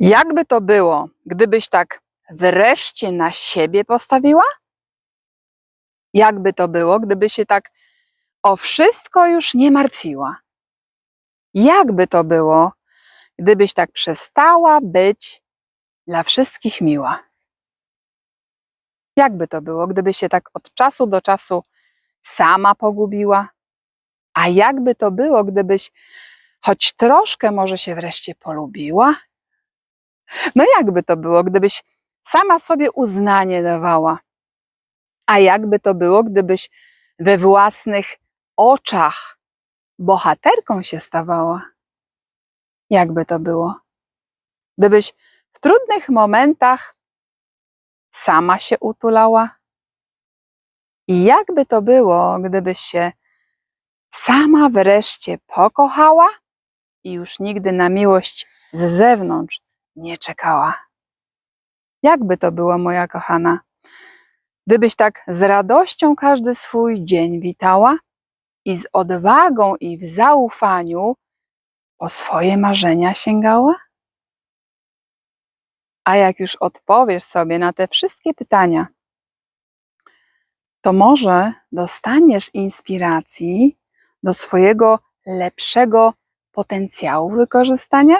Jakby to było, gdybyś tak wreszcie na siebie postawiła? Jakby to było, gdyby się tak o wszystko już nie martwiła? Jakby to było, gdybyś tak przestała być dla wszystkich miła? Jakby to było, gdyby się tak od czasu do czasu sama pogubiła? A jakby to było, gdybyś choć troszkę może się wreszcie polubiła? No jakby to było, gdybyś sama sobie uznanie dawała? A jakby to było, gdybyś we własnych oczach bohaterką się stawała? Jakby to było? Gdybyś w trudnych momentach sama się utulała? I jakby to było, gdybyś się sama wreszcie pokochała i już nigdy na miłość z zewnątrz nie czekała? Jakby to było, moja kochana? Gdybyś tak z radością każdy swój dzień witała i z odwagą i w zaufaniu po swoje marzenia sięgała? A jak już odpowiesz sobie na te wszystkie pytania, to może dostaniesz inspiracji do swojego lepszego potencjału wykorzystania?